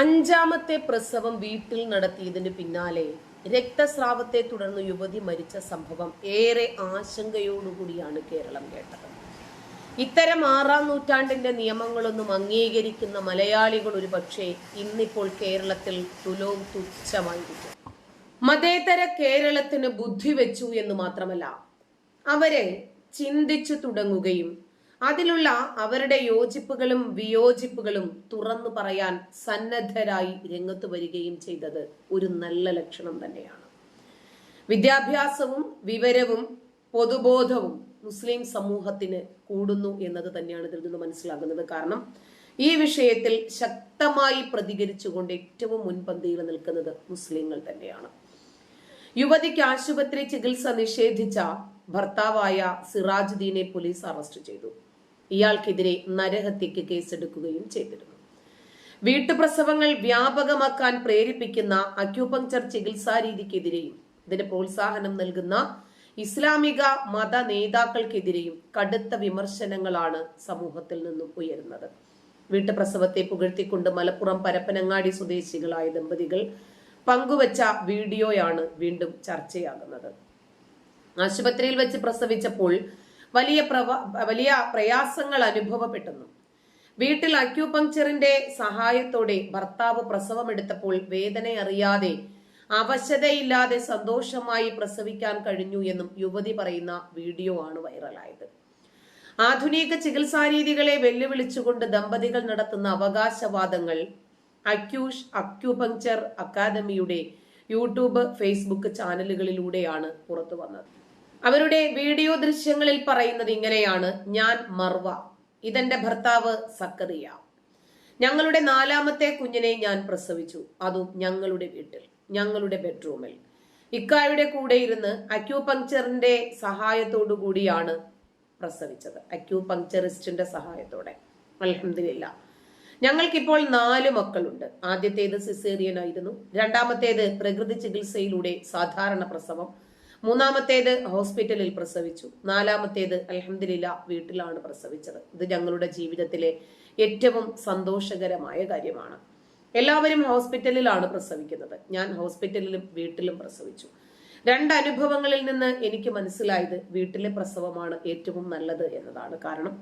അഞ്ചാമത്തെ പ്രസവം വീട്ടിൽ നടത്തിയതിന് പിന്നാലെ രക്തസ്രാവത്തെ തുടർന്ന് യുവതി മരിച്ച സംഭവം ഏറെ ആശങ്കയോടുകൂടിയാണ് കേരളം കേട്ടത്. ഇത്തരം ആറാം നൂറ്റാണ്ടിന്റെ നിയമങ്ങളൊന്നും അംഗീകരിക്കുന്ന മലയാളികൾ ഒരു പക്ഷേ ഇന്നിപ്പോൾ കേരളത്തിൽ തുലോം തുച്ഛമായിരിക്കും. മതേതര കേരളത്തിന് ബുദ്ധി വെച്ചു എന്ന് മാത്രമല്ല അവരെ ചിന്തിച്ചു തുടങ്ങുകയും അതിലുള്ള അവരുടെ യോജിപ്പുകളും വിയോജിപ്പുകളും തുറന്നു പറയാൻ സന്നദ്ധരായി രംഗത്ത് വരികയും ചെയ്തത് ഒരു നല്ല ലക്ഷണം തന്നെയാണ്. വിദ്യാഭ്യാസവും വിവരവും പൊതുബോധവും മുസ്ലിം സമൂഹത്തിന് കൂടുന്നു എന്നത് തന്നെയാണ് ഇതിൽ നിന്ന് മനസ്സിലാകുന്നത്. കാരണം ഈ വിഷയത്തിൽ ശക്തമായി പ്രതികരിച്ചുകൊണ്ട് ഏറ്റവും മുൻപന്തിയിൽ നിൽക്കുന്നത് മുസ്ലിങ്ങൾ തന്നെയാണ്. യുവതിക്ക് ആശുപത്രി ചികിത്സ നിഷേധിച്ച ഭർത്താവായ സിറാജുദ്ദീനെ പോലീസ് അറസ്റ്റ് ചെയ്തു. ഇയാൾക്കെതിരെ നരഹത്യക്ക് കേസെടുക്കുകയും ചെയ്തിരുന്നു. വീട്ടുപ്രസവങ്ങൾ വ്യാപകമാക്കാൻ പ്രേരിപ്പിക്കുന്ന അക്യൂപങ്ചർ ചികിത്സാ രീതിക്കെതിരെയും ഇതിന് പ്രോത്സാഹനം നൽകുന്ന ഇസ്ലാമിക മത നേതാക്കൾക്കെതിരെയും കടുത്ത വിമർശനങ്ങളാണ് സമൂഹത്തിൽ നിന്നും ഉയരുന്നത്. വീട്ടുപ്രസവത്തെ പുകഴ്ത്തിക്കൊണ്ട് മലപ്പുറം പരപ്പനങ്ങാടി സ്വദേശികളായ ദമ്പതികൾ പങ്കുവച്ച വീഡിയോയാണ് വീണ്ടും ചർച്ചയാകുന്നത്. ആശുപത്രിയിൽ വെച്ച് പ്രസവിച്ചപ്പോൾ വലിയ പ്രവ വലിയ പ്രയാസങ്ങൾ അനുഭവപ്പെട്ടെന്നും വീട്ടിൽ അക്യൂപങ്ക്ചറിന്റെ സഹായത്തോടെ ഭർത്താവ് പ്രസവമെടുത്തപ്പോൾ വേദന അറിയാതെ അവശതയില്ലാതെ സന്തോഷമായി പ്രസവിക്കാൻ കഴിഞ്ഞു എന്നും യുവതി പറയുന്ന വീഡിയോ ആണ് വൈറലായത്. ആധുനിക ചികിത്സാരീതികളെ വെല്ലുവിളിച്ചുകൊണ്ട് ദമ്പതികൾ നടത്തുന്ന അവകാശവാദങ്ങൾ അക്യൂഷ് അക്യൂപങ്ക്ചർ അക്കാദമിയുടെ യൂട്യൂബ് ഫേസ്ബുക്ക് ചാനലുകളിലൂടെയാണ് പുറത്തു വന്നത് അവരുടെ വീഡിയോ ദൃശ്യങ്ങളിൽ പറയുന്നത് ഇങ്ങനെയാണ്. ഞാൻ മർവ. ഇതെന്റെ ഭർത്താവ് സക്കറിയ. ഞങ്ങളുടെ നാലാമത്തെ കുഞ്ഞിനെ ഞാൻ പ്രസവിച്ചു. അതും ഞങ്ങളുടെ വീട്ടിൽ ഞങ്ങളുടെ ബെഡ്റൂമിൽ. ഇക്കായുടെ കൂടെ ഇരുന്ന് അക്യൂപങ്ക്ചറിന്റെ സഹായത്തോടു കൂടിയാണ് പ്രസവിച്ചത്. അക്യൂപങ്ക്ചറിസ്റ്റിന്റെ സഹായത്തോടെ. അലഹമില്ല ഞങ്ങൾക്കിപ്പോൾ നാല് മക്കളുണ്ട്. ആദ്യത്തേത് സിസേറിയൻ ആയിരുന്നു രണ്ടാമത്തേത് പ്രകൃതി ചികിത്സയിലൂടെ സാധാരണ പ്രസവം. മൂന്നാമത്തേത് ഹോസ്പിറ്റലിൽ പ്രസവിച്ചു. നാലാമത്തേത് അലഹമില്ല വീട്ടിലാണ് പ്രസവിച്ചത്. ഇത് ഞങ്ങളുടെ ജീവിതത്തിലെ ഏറ്റവും സന്തോഷകരമായ കാര്യമാണ്. എല്ലാവരും ഹോസ്പിറ്റലിലാണ് പ്രസവിക്കുന്നത്. ഞാൻ ഹോസ്പിറ്റലിലും വീട്ടിലും പ്രസവിച്ചു. രണ്ട് അനുഭവങ്ങളിൽ നിന്ന് എനിക്ക് മനസ്സിലായത് വീട്ടിലെ പ്രസവമാണ് ഏറ്റവും നല്ലത് എന്നതാണ്. കാരണം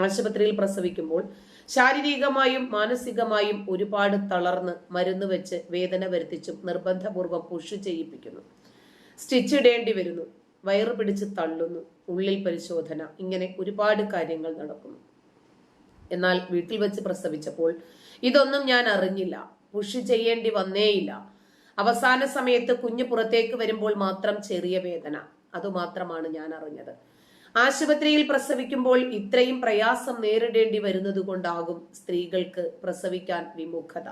ആശുപത്രിയിൽ പ്രസവിക്കുമ്പോൾ ശാരീരികമായും മാനസികമായും ഒരുപാട് തളർന്ന് മരുന്ന് വെച്ച് വേദന വരുത്തിച്ചും നിർബന്ധപൂർവം പുഷ് ചെയ്യിപ്പിക്കുന്നു. സ്റ്റിച്ച് ഇടേണ്ടി വരുന്നു. വയറ് പിടിച്ച് തള്ളുന്നു. ഉള്ളിൽ പരിശോധന. ഇങ്ങനെ ഒരുപാട് കാര്യങ്ങൾ നടക്കുന്നു. എന്നാൽ വീട്ടിൽ വെച്ച് പ്രസവിച്ചപ്പോൾ ഇതൊന്നും ഞാൻ അറിഞ്ഞില്ല. പുഷ് ചെയ്യേണ്ടി വന്നേയില്ല. അവസാന സമയത്ത് കുഞ്ഞ് പുറത്തേക്ക് വരുമ്പോൾ മാത്രം ചെറിയ വേദന. അതുമാത്രമാണ് ഞാൻ അറിഞ്ഞത്. ആശുപത്രിയിൽ പ്രസവിക്കുമ്പോൾ ഇത്രയും പ്രയാസം നേരിടേണ്ടി വരുന്നത് കൊണ്ടാകും സ്ത്രീകൾക്ക് പ്രസവിക്കാൻ വിമുഖത.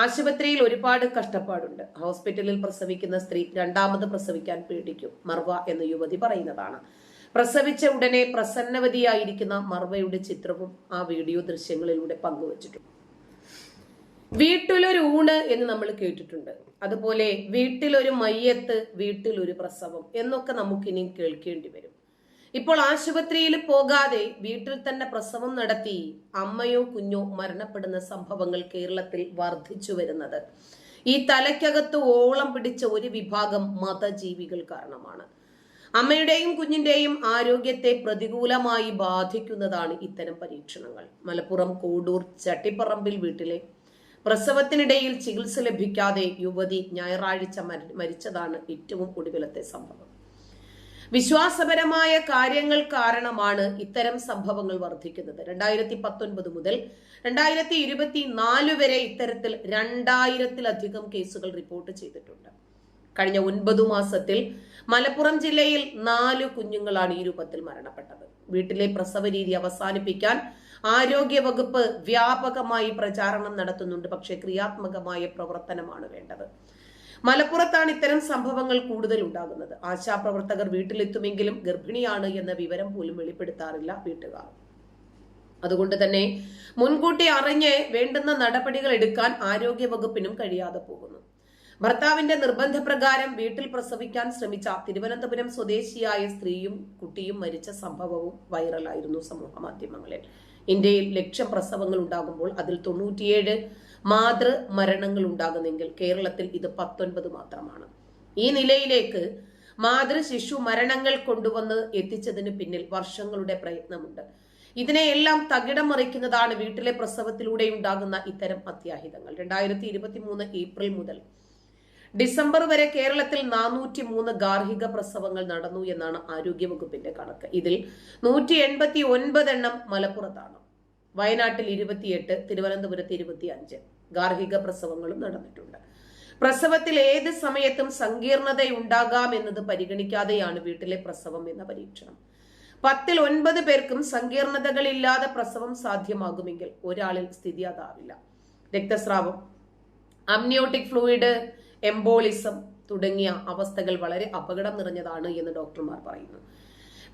ആശുപത്രിയിൽ ഒരുപാട് കഷ്ടപ്പാടുണ്ട്. ഹോസ്പിറ്റലിൽ പ്രസവിക്കുന്ന സ്ത്രീ രണ്ടാമത് പ്രസവിക്കാൻ പേടിക്കും. മർവ എന്ന യുവതി പറയുന്നതാണ്. പ്രസവിച്ച ഉടനെ പ്രസന്നവതിയായിരിക്കുന്ന മർവയുടെ ചിത്രവും ആ വീഡിയോ ദൃശ്യങ്ങളിലൂടെ പങ്കുവച്ചിട്ടുണ്ട്. വീട്ടിലൊരു ഊണ് എന്ന് നമ്മൾ കേട്ടിട്ടുണ്ട്. അതുപോലെ വീട്ടിലൊരു മയ്യത്ത് വീട്ടിലൊരു പ്രസവം എന്നൊക്കെ നമുക്കിനി കേൾക്കേണ്ടി വരും. ഇപ്പോൾ ആശുപത്രിയിൽ പോകാതെ വീട്ടിൽ തന്നെ പ്രസവം നടത്തി അമ്മയോ കുഞ്ഞോ മരണപ്പെടുന്ന സംഭവങ്ങൾ കേരളത്തിൽ വർദ്ധിച്ചു വരുന്നത്. ഈ തലയ്ക്കകത്ത് ഓളം പിടിച്ച ഒരു വിഭാഗം മതജീവികൾ കാരണമാണ്. അമ്മയുടെയും കുഞ്ഞിന്റെയും ആരോഗ്യത്തെ പ്രതികൂലമായി ബാധിക്കുന്നതാണ് ഇത്തരം പരീക്ഷണങ്ങൾ. മലപ്പുറം കോഡൂർ ചട്ടിപ്പറമ്പിൽ വീട്ടിലെ പ്രസവത്തിനിടയിൽ ചികിത്സ ലഭിക്കാതെ യുവതി ഞായറാഴ്ച മരിച്ചതാണ് ഏറ്റവും ഒടുവിലത്തെ സംഭവം. വിശ്വാസപരമായ കാര്യങ്ങൾ കാരണമാണ് ഇത്തരം സംഭവങ്ങൾ വർദ്ധിക്കുന്നത്. രണ്ടായിരത്തി പത്തൊൻപത് മുതൽ രണ്ടായിരത്തി ഇരുപത്തി നാല് വരെ ഇത്തരത്തിൽ രണ്ടായിരത്തിലധികം കേസുകൾ റിപ്പോർട്ട് ചെയ്തിട്ടുണ്ട്. കഴിഞ്ഞ ഒൻപത് മാസത്തിൽ മലപ്പുറം ജില്ലയിൽ നാല് കുഞ്ഞുങ്ങളാണ് ഈ രൂപത്തിൽ മരണപ്പെട്ടത്. വീട്ടിലെ പ്രസവ രീതി അവസാനിപ്പിക്കാൻ ആരോഗ്യ വകുപ്പ് വ്യാപകമായി പ്രചാരണം നടത്തുന്നുണ്ട്. പക്ഷേ ക്രിയാത്മകമായ പ്രവർത്തനമാണ് വേണ്ടത്. മലപ്പുറത്താണ് ഇത്തരം സംഭവങ്ങൾ കൂടുതൽ ഉണ്ടാകുന്നത് ആശാപ്രവർത്തകർ വീട്ടിലെത്തുമെങ്കിലും ഗർഭിണിയാണ് എന്ന വിവരം പോലും വെളിപ്പെടുത്താറില്ല വീട്ടുകാർ. അതുകൊണ്ട് തന്നെ മുൻകൂട്ടി അറിഞ്ഞ് വേണ്ടുന്ന നടപടികൾ എടുക്കാൻ ആരോഗ്യ വകുപ്പിനും കഴിയാതെ പോകുന്നു. ഭർത്താവിന്റെ നിർബന്ധപ്രകാരം വീട്ടിൽ പ്രസവിക്കാൻ ശ്രമിച്ച തിരുവനന്തപുരം സ്വദേശിയായ സ്ത്രീയും കുട്ടിയും മരിച്ച സംഭവവും വൈറലായിരുന്നു സമൂഹ മാധ്യമങ്ങളിൽ. ഇന്ത്യയിൽ ലക്ഷം പ്രസവങ്ങൾ ഉണ്ടാകുമ്പോൾ അതിൽ തൊണ്ണൂറ്റിയേഴ് മാതൃ മരണങ്ങൾ ഉണ്ടാകുന്നെങ്കിൽ കേരളത്തിൽ ഇത് പത്തൊൻപത് മാത്രമാണ്. ഈ നിലയിലേക്ക് മാതൃ ശിശു മരണങ്ങൾ കൊണ്ടുവന്ന് എത്തിച്ചതിന് പിന്നിൽ വർഷങ്ങളുടെ പ്രയത്നമുണ്ട്. ഇതിനെയെല്ലാം തകിടം മറിക്കുന്നതാണ് വീട്ടിലെ പ്രസവത്തിലൂടെ ഉണ്ടാകുന്ന ഇത്തരം അത്യാഹിതങ്ങൾ. രണ്ടായിരത്തി ഇരുപത്തി മൂന്ന് ഏപ്രിൽ മുതൽ ഡിസംബർ വരെ കേരളത്തിൽ നാനൂറ്റി മൂന്ന് ഗാർഹിക പ്രസവങ്ങൾ നടന്നു എന്നാണ് ആരോഗ്യവകുപ്പിന്റെ കണക്ക്. ഇതിൽ നൂറ്റി എൺപത്തി ഒൻപത് എണ്ണം മലപ്പുറത്താണ്. വയനാട്ടിൽ ഇരുപത്തിയെട്ട് തിരുവനന്തപുരത്ത് ഇരുപത്തി അഞ്ച് ഗാർഹിക പ്രസവങ്ങളും നടന്നിട്ടുണ്ട്. പ്രസവത്തിൽ ഏത് സമയത്തും സങ്കീർണത ഉണ്ടാകാം എന്നത് പരിഗണിക്കാതെയാണ് വീട്ടിലെ പ്രസവം എന്ന പരീക്ഷണം. പത്തിൽ ഒൻപത് പേർക്കും സങ്കീർണതകളില്ലാതെ പ്രസവം സാധ്യമാകുമെങ്കിൽ ഒരാളിൽ സ്ഥിതി അതാവില്ല. രക്തസ്രാവം അമ്നിയോട്ടിക് ഫ്ലൂയിഡ് എംബോളിസം തുടങ്ങിയ അവസ്ഥകൾ വളരെ അപകടം നിറഞ്ഞതാണ് എന്ന് ഡോക്ടർമാർ പറയുന്നു.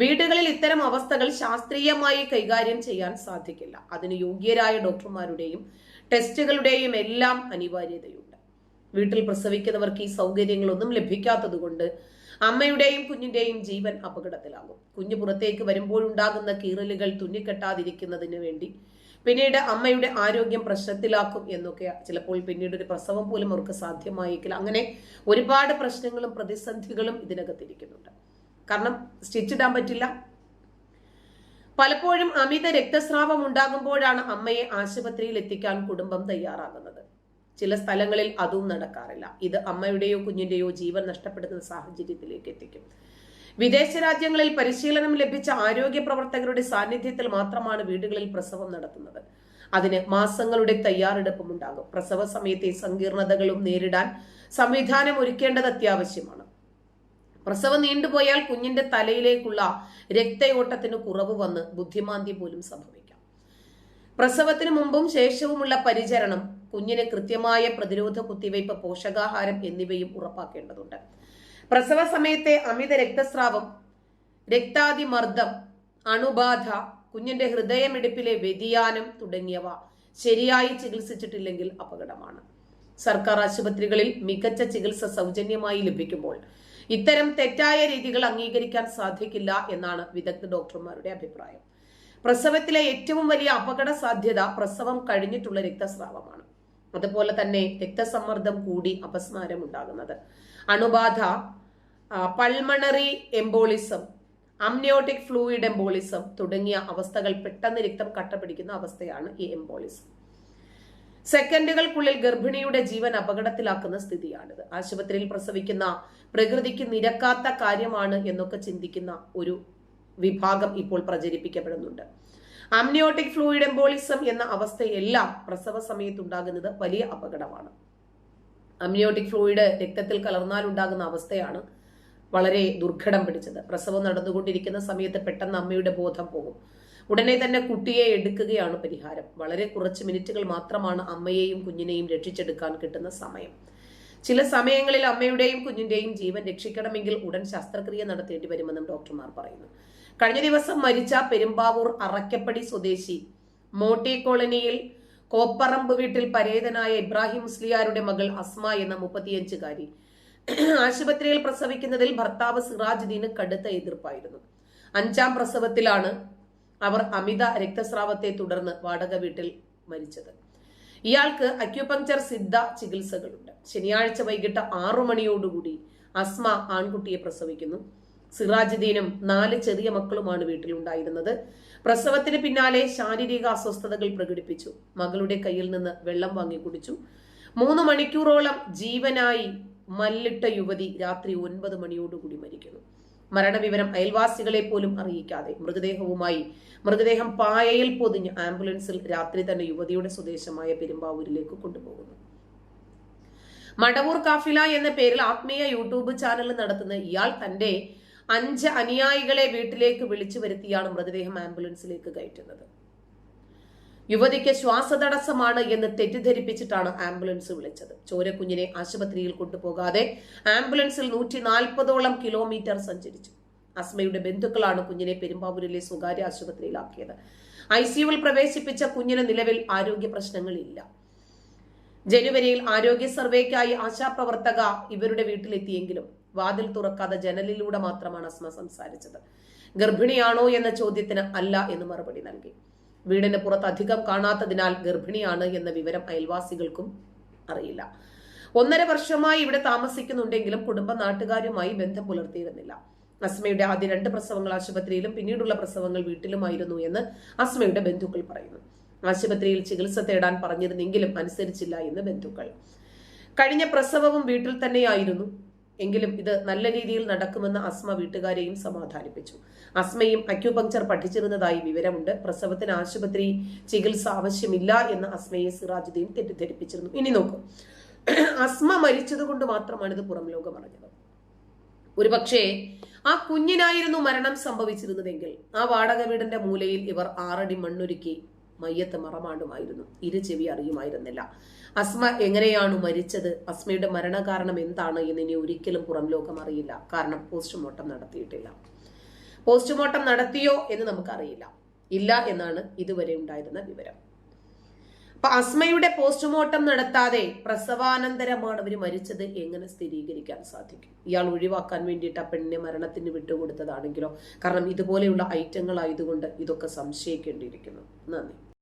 വീടുകളിൽ ഇത്തരം അവസ്ഥകൾ ശാസ്ത്രീയമായി കൈകാര്യം ചെയ്യാൻ സാധിക്കില്ല. അതിന് യോഗ്യരായ ഡോക്ടർമാരുടെയും ടെസ്റ്റുകളുടെയും എല്ലാം അനിവാര്യതയുണ്ട്. വീട്ടിൽ പ്രസവിക്കുന്നവർക്ക് ഈ സൗകര്യങ്ങളൊന്നും ലഭിക്കാത്തത് കൊണ്ട് അമ്മയുടെയും കുഞ്ഞിന്റെയും ജീവൻ അപകടത്തിലാകും. കുഞ്ഞ് പുറത്തേക്ക് വരുമ്പോഴുണ്ടാകുന്ന കീറലുകൾ തുന്നിക്കെട്ടാതിരിക്കുന്നതിന് വേണ്ടി പിന്നീട് അമ്മയുടെ ആരോഗ്യം പ്രശ്നത്തിലാക്കും എന്നൊക്കെ ചിലപ്പോൾ പിന്നീട് ഒരു പ്രസവം പോലും അവർക്ക് സാധ്യമായേക്കില്ല. അങ്ങനെ ഒരുപാട് പ്രശ്നങ്ങളും പ്രതിസന്ധികളും ഇതിനകത്തിരിക്കുന്നുണ്ട്. കാരണം സ്റ്റിച്ച് ഇടാൻ പറ്റില്ല. പലപ്പോഴും അമിത രക്തസ്രാവം ഉണ്ടാകുമ്പോഴാണ് അമ്മയെ ആശുപത്രിയിൽ എത്തിക്കാൻ കുടുംബം തയ്യാറാകുന്നത്. ചില സ്ഥലങ്ങളിൽ അതും നടക്കാറില്ല. ഇത് അമ്മയുടെയോ കുഞ്ഞിന്റെയോ ജീവൻ നഷ്ടപ്പെടുന്ന സാഹചര്യത്തിലേക്ക് എത്തിക്കും. വിദേശ രാജ്യങ്ങളിൽ പരിശീലനം ലഭിച്ച ആരോഗ്യ പ്രവർത്തകരുടെ സാന്നിധ്യത്തിൽ മാത്രമാണ് വീടുകളിൽ പ്രസവം നടത്തുന്നത്. അതിന് മാസങ്ങളുടെ തയ്യാറെടുപ്പും ഉണ്ടാകും. പ്രസവ സമയത്തെ സങ്കീർണതകളും നേരിടാൻ സംവിധാനം ഒരുക്കേണ്ടത് അത്യാവശ്യമാണ്. പ്രസവം നീണ്ടുപോയാൽ കുഞ്ഞിന്റെ തലയിലേക്കുള്ള രക്തയോട്ടത്തിന് കുറവ് വന്ന് ബുദ്ധിമാന്തി പോലും സംഭവിക്കാം. പ്രസവത്തിന് മുമ്പും ശേഷവുമുള്ള പരിചരണം കുഞ്ഞിന് കൃത്യമായ പ്രതിരോധ കുത്തിവയ്പ് പോഷകാഹാരം എന്നിവയും ഉറപ്പാക്കേണ്ടതുണ്ട്. പ്രസവ സമയത്തെ അമിത രക്തസ്രാവം രക്താതിമർദ്ദം അണുബാധ കുഞ്ഞിന്റെ ഹൃദയമിടിപ്പിലെ വ്യതിയാനം തുടങ്ങിയവ ശരിയായി ചികിത്സിച്ചിട്ടില്ലെങ്കിൽ അപകടമാണ്. സർക്കാർ ആശുപത്രികളിൽ മികച്ച ചികിത്സ സൗജന്യമായി ലഭിക്കുമ്പോൾ ഇത്തരം തെറ്റായ രീതികൾ അംഗീകരിക്കാൻ സാധിക്കില്ല എന്നാണ് വിദഗ്ധ ഡോക്ടർമാരുടെ അഭിപ്രായം. പ്രസവത്തിലെ ഏറ്റവും വലിയ അപകട സാധ്യത പ്രസവം കഴിഞ്ഞിട്ടുള്ള രക്തസ്രാവമാണ്. അതുപോലെ തന്നെ രക്തസമ്മർദ്ദം കൂടി അപസ്മാരം ഉണ്ടാകുന്നത്. അണുബാധ pulmonary embolism amniotic fluid embolism തുടങ്ങിയ അവസ്ഥകൾ പെട്ടെന്ന് രക്തം കട്ട പിടിക്കുന്ന അവസ്ഥയാണ് ഈ എംബോളിസം സെക്കൻഡുകൾക്കുള്ളിൽ ഗർഭിണിയുടെ ജീവൻ അപകടത്തിലാക്കുന്ന സ്ഥിതിയാണിത്. ആശുപത്രിയിൽ പ്രസവിക്കുന്ന പ്രകൃതിക്ക് നിരക്കാത്ത കാര്യമാണ് എന്നൊക്കെ ചിന്തിക്കുന്ന ഒരു വിഭാഗം ഇപ്പോൾ പ്രചരിപ്പിക്കപ്പെടുന്നുണ്ട്. അമ്നിയോട്ടിക് ഫ്ലൂയിഡ് എംബോളിസം എന്ന അവസ്ഥയെല്ലാം പ്രസവ സമയത്ത് ഉണ്ടാകുന്നത് വലിയ അപകടമാണ്. അമ്നിയോട്ടിക് ഫ്ലൂയിഡ് രക്തത്തിൽ കലർന്നാൽ ഉണ്ടാകുന്ന അവസ്ഥയാണ് വളരെ ദുർഘടം പിടിച്ചത്. പ്രസവം നടന്നുകൊണ്ടിരിക്കുന്ന സമയത്ത് പെട്ടെന്ന് അമ്മയുടെ ബോധം പോകും. ഉടനെ തന്നെ കുട്ടിയെ എടുക്കുകയാണ് പരിഹാരം. വളരെ കുറച്ച് മിനിറ്റുകൾ മാത്രമാണ് അമ്മയെയും കുഞ്ഞിനെയും രക്ഷിച്ചെടുക്കാൻ കിട്ടുന്ന സമയം. ചില സമയങ്ങളിൽ അമ്മയുടെയും കുഞ്ഞിന്റെയും ജീവൻ രക്ഷിക്കണമെങ്കിൽ ഉടൻ ശസ്ത്രക്രിയ നടത്തേണ്ടി വരുമെന്നും ഡോക്ടർമാർ പറയുന്നു. കഴിഞ്ഞ ദിവസം മരിച്ച പെരുമ്പാവൂർ അറക്കപ്പടി സ്വദേശി മോട്ടി കോളനിയിൽ കോപ്പറമ്പ് വീട്ടിൽ പരേതനായ ഇബ്രാഹിം മുസ്ലിയാരുടെ മകൾ അസ്മ എന്ന മുപ്പത്തിയഞ്ചുകാരി ആശുപത്രിയിൽ പ്രസവിക്കുന്നതിൽ ഭർത്താവ് സിറാജുദ്ദീന് കടുത്ത എതിർപ്പായിരുന്നു. അഞ്ചാം പ്രസവത്തിലാണ് അവർ അമിത രക്തസ്രാവത്തെ തുടർന്ന് വാടക വീട്ടിൽ മരിച്ചത്. ഇയാൾക്ക് അക്യുപങ്ചർ സിദ്ധ ചികിത്സകളുണ്ട്. ശനിയാഴ്ച വൈകിട്ട് ആറു മണിയോടുകൂടി അസ്മ ആൺകുട്ടിയെ പ്രസവിക്കുന്നു. സിറാജുദ്ദീനും നാല് ചെറിയ മക്കളുമാണ് വീട്ടിലുണ്ടായിരുന്നത്. പ്രസവത്തിന് പിന്നാലെ ശാരീരിക അസ്വസ്ഥതകൾ പ്രകടിപ്പിച്ചു. മകളുടെ കയ്യിൽ നിന്ന് വെള്ളം വാങ്ങി കുടിച്ചു. മൂന്ന് മണിക്കൂറോളം ജീവനായി മല്ലിട്ട യുവതി രാത്രി ഒൻപത് മണിയോടുകൂടി മരിക്കുന്നു. മരണവിവരം അയൽവാസികളെ പോലും അറിയിക്കാതെ മൃതദേഹവുമായി മൃതദേഹം പായയിൽ പൊതിഞ്ഞ് ആംബുലൻസിൽ രാത്രി തന്നെ യുവതിയുടെ സ്വദേശമായ പെരുമ്പാവൂരിലേക്ക് കൊണ്ടുപോകുന്നു. മടവൂർ കാഫില എന്ന പേരിൽ ആത്മീയ യൂട്യൂബ് ചാനൽ നടത്തുന്ന ഇയാൾ തന്റെ അഞ്ച് അനുയായികളെ വീട്ടിലേക്ക് വിളിച്ചു വരുത്തിയാണ് മൃതദേഹം ആംബുലൻസിലേക്ക് കയറ്റുന്നത്. യുവതിക്ക് ശ്വാസതടസ്സമാണ് എന്ന് തെറ്റിദ്ധരിപ്പിച്ചിട്ടാണ് ആംബുലൻസ് വിളിച്ചത്. ചോരക്കുഞ്ഞിനെ ആശുപത്രിയിൽ കൊണ്ടുപോകാതെ ആംബുലൻസിൽ നൂറ്റി നാൽപ്പതോളം കിലോമീറ്റർ സഞ്ചരിച്ചു. അസ്മയുടെ ബന്ധുക്കളാണ് കുഞ്ഞിനെ പെരുമ്പാവൂരിലെ സ്വകാര്യ ആശുപത്രിയിലാക്കിയത്. ഐ സിയുവിൽ പ്രവേശിപ്പിച്ച കുഞ്ഞിന് നിലവിൽ ആരോഗ്യ പ്രശ്നങ്ങളില്ല. ജനുവരിയിൽ ആരോഗ്യ സർവേക്കായി ആശാപ്രവർത്തക ഇവരുടെ വീട്ടിലെത്തിയെങ്കിലും വാതിൽ തുറക്കാതെ ജനലിലൂടെ മാത്രമാണ് അസ്മ സംസാരിച്ചത്. ഗർഭിണിയാണോ എന്ന ചോദ്യത്തിന് അല്ല എന്ന് മറുപടി നൽകി. വീടിന് പുറത്ത് അധികം കാണാത്തതിനാൽ ഗർഭിണിയാണ് എന്ന വിവരം അയൽവാസികൾക്കും അറിയില്ല. ഒന്നര വർഷമായി ഇവിടെ താമസിക്കുന്നുണ്ടെങ്കിലും കുടുംബ നാട്ടുകാരുമായി ബന്ധം പുലർത്തിയിരുന്നില്ല. അസ്മയുടെ ആദ്യ രണ്ട് പ്രസവങ്ങൾ ആശുപത്രിയിലും പിന്നീടുള്ള പ്രസവങ്ങൾ വീട്ടിലുമായിരുന്നു എന്ന് അസ്മയുടെ ബന്ധുക്കൾ പറയുന്നു. ആശുപത്രിയിൽ ചികിത്സ തേടാൻ പറഞ്ഞിരുന്നെങ്കിലും അനുസരിച്ചില്ല എന്ന് ബന്ധുക്കൾ. കഴിഞ്ഞ പ്രസവവും വീട്ടിൽ തന്നെയായിരുന്നു. എങ്കിലും ഇത് നല്ല രീതിയിൽ നടക്കുമെന്ന് അസ്മ വീട്ടുകാരെയും സമാധാനിപ്പിച്ചു. അസ്മയും അക്യുപങ്ചർ പഠിച്ചിരുന്നതായി വിവരമുണ്ട്. പ്രസവത്തിന് ആശുപത്രി ചികിത്സ ആവശ്യമില്ല എന്ന് അസ്മയെ സിറാജുദ്ദീൻ തെറ്റിദ്ധരിപ്പിച്ചിരുന്നു. ഇനി നോക്കൂ. അസ്മ മരിച്ചത് കൊണ്ട് മാത്രമാണ് ഇത് പുറം ലോകം അറിഞ്ഞത്. ഒരുപക്ഷേ ആ കുഞ്ഞിനായിരുന്നു മരണം സംഭവിച്ചിരുന്നതെങ്കിൽ ആ വാടക വീടിന്റെ മൂലയിൽ ഇവർ ആറടി മണ്ണൊരുക്കി മയ്യത്ത് മറമാടുമായിരുന്നു ഇരു ചെവി അറിയുമായിരുന്നില്ല. അസ്മ എങ്ങനെയാണ് മരിച്ചത്? അസ്മയുടെ മരണകാരണം എന്താണ് എന്ന് ഇനി ഒരിക്കലും പുറം ലോകം അറിയില്ല. കാരണം പോസ്റ്റ്മോർട്ടം നടത്തിയിട്ടില്ല. പോസ്റ്റ്മോർട്ടം നടത്തിയോ എന്ന് നമുക്കറിയില്ല. ഇല്ല എന്നാണ് ഇതുവരെ ഉണ്ടായിരുന്ന വിവരം. അപ്പൊ അസ്മയുടെ പോസ്റ്റ്മോർട്ടം നടത്താതെ പ്രസവാനന്തരമാണ് അവർ മരിച്ചത് എങ്ങനെ സ്ഥിരീകരിക്കാൻ സാധിക്കും? ഇയാൾ ഒഴിവാക്കാൻ വേണ്ടിയിട്ട് ആ പെണ്ണിനെ മരണത്തിന് വിട്ടുകൊടുത്തതാണെങ്കിലോ? കാരണം ഇതുപോലെയുള്ള ഐറ്റങ്ങൾ ആയതുകൊണ്ട് ഇതൊക്കെ സംശയിക്കേണ്ടിയിരിക്കുന്നു. നന്ദി.